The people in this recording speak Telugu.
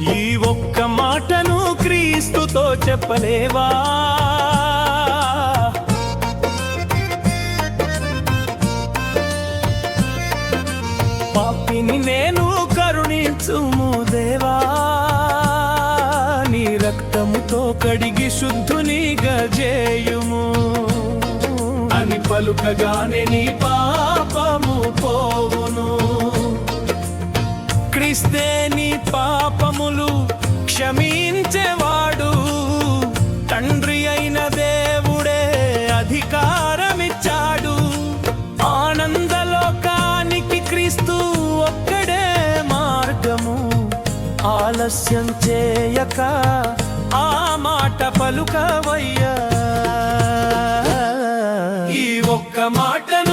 ఈ ఒక్క మాటను క్రీస్తుతో చెప్పలేవా? పాపిని నేను కరుణించుము దేవా. నీ రక్తముతో కడిగి శుద్ధునిగా చేయుము. అని పలుకగానే నీ పా క్రీస్తే నీ పాపములు క్షమించేవాడు. తండ్రి అయిన దేవుడే అధికారమిచ్చాడు. ఆనందలోకానికి క్రీస్తు ఒక్కడే మార్గము. ఆలస్యం చేయక ఆ మాట పలుకవయ్యా. ఈ ఒక్క మాటను